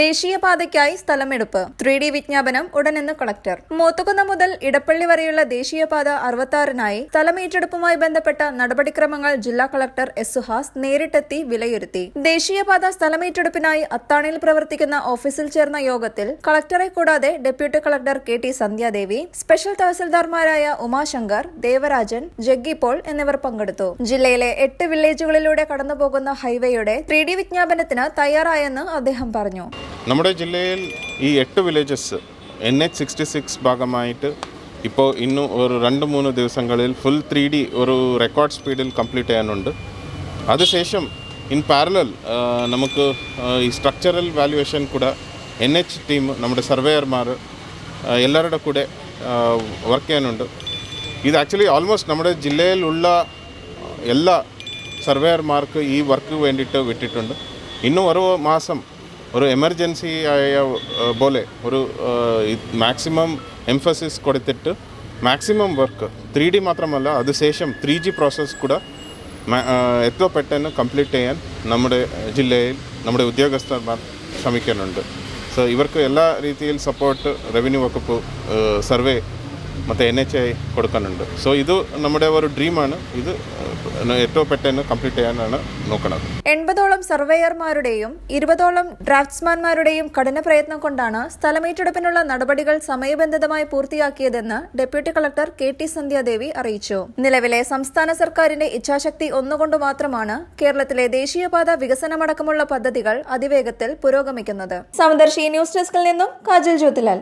ദേശീയപാതയ്ക്കായി സ്ഥലമെടുപ്പ്. Three D വിജ്ഞാപനം ഉടനെന്ന് collector. മൂത്തുകുന്ന മുതൽ ഇടപ്പള്ളി വരെയുള്ള ദേശീയപാത അറുപത്താറിനായി സ്ഥലമേറ്റെടുപ്പുമായി ബന്ധപ്പെട്ട നടപടിക്രമങ്ങൾ ജില്ലാ കളക്ടർ എസ് സുഹാസ് നേരിട്ടെത്തി വിലയിരുത്തി. ദേശീയപാത സ്ഥലമേറ്റെടുപ്പിനായി അത്താണിയിൽ പ്രവർത്തിക്കുന്ന ഓഫീസിൽ ചേർന്ന യോഗത്തിൽ കളക്ടറെ കൂടാതെ deputy collector K T Sandhyadevi special തഹസിൽദാർമാരായ Umashankar Devarajan Jaggi Paul എന്നിവർ പങ്കെടുത്തു. ജില്ലയിലെ എട്ട് വില്ലേജുകളിലൂടെ കടന്നുപോകുന്ന ഹൈവേയുടെ ത്രീ ഡി വിജ്ഞാപനത്തിന് തയ്യാറായെന്ന് അദ്ദേഹം പറഞ്ഞു. നമ്മുടെ ജില്ലയിൽ ഈ എട്ട് villages N H sixty six ഭാഗമായിട്ട് ഇപ്പോൾ ഇന്നും ഒരു രണ്ട് മൂന്ന് ദിവസങ്ങളിൽ ഫുൾ ത്രീ ഡി ഒരു റെക്കോർഡ് സ്പീഡിൽ കംപ്ലീറ്റ് ചെയ്യാനുണ്ട്. അതിനുശേഷം ഇൻ പാരലൽ നമുക്ക് ഈ സ്ട്രക്ചറൽ വാല്യുവേഷൻ കൂടെ എൻ എച്ച് ടീം നമ്മുടെ സർവേയർമാർ എല്ലാവരുടെ കൂടെ വർക്ക് ചെയ്യാനുണ്ട്. ഇത് ആക്ച്വലി ഓൾമോസ്റ്റ് നമ്മുടെ ജില്ലയിലുള്ള എല്ലാ സർവേയർമാർക്ക് ഈ വർക്ക് വേണ്ടിയിട്ട് വിട്ടിട്ടുണ്ട്. ഇന്നും ഒരു മാസം ഒരു എമർജൻസി ആയ പോലെ ഒരു മാക്സിമം എംഫസിസ് കൊടുത്തിട്ട് മാക്സിമം വർക്ക് ത്രീ ഡി മാത്രമല്ല അതിനുശേഷം ത്രീ ജി പ്രോസസ്സ് കൂടെ എത്ര പെട്ടെന്ന് കംപ്ലീറ്റ് ചെയ്യാൻ നമ്മുടെ ജില്ലയിൽ നമ്മുടെ ഉദ്യോഗസ്ഥന്മാർ ശ്രമിക്കുന്നുണ്ട്. സോ ഇവർക്ക് എല്ലാ രീതിയിൽ സപ്പോർട്ട് റവന്യൂ വകുപ്പ് സർവേ ಮತ್ತು എൻ എച്ച് ഐ കൊടുക്കുന്നുണ്ട് സോ ഇത് നമ്മുടെ ഒരു ഡ്രീമാണ് ഇത് ഏഹ്, ഏറ്റവും പെട്ടെന്ന് കംപ്ലീറ്റ് ചെയ്യാനാണ് നോക്കുന്നത് എൺപതോളം സർവേയർമാരുടെയും ഇരുപതോളം ഡ്രാഫ്റ്റ്സ്മാൻമാരുടെയും കഠിന പ്രയത്നം കൊണ്ടാണ് സ്ഥലമേറ്റെടുപ്പിനുള്ള നടപടികൾ സമയബന്ധിതമായി പൂർത്തിയാക്കിയതെന്ന് deputy collector K T Sandhyadevi അറിയിച്ചു നിലവിലെ സംസ്ഥാന സർക്കാരിന്റെ ഇച്ഛാശക്തി ഒന്നുകൊണ്ട് മാത്രമാണ് കേരളത്തിലെ ദേശീയപാത വികസനമടക്കമുള്ള പദ്ധതികൾ അതിവേഗത്തിൽ പുരോഗമിക്കുന്നത് സമുദർശി ന്യൂസ് ഡെസ്കിൽ നിന്നും കാജൽ ജ്യോതിലാൽ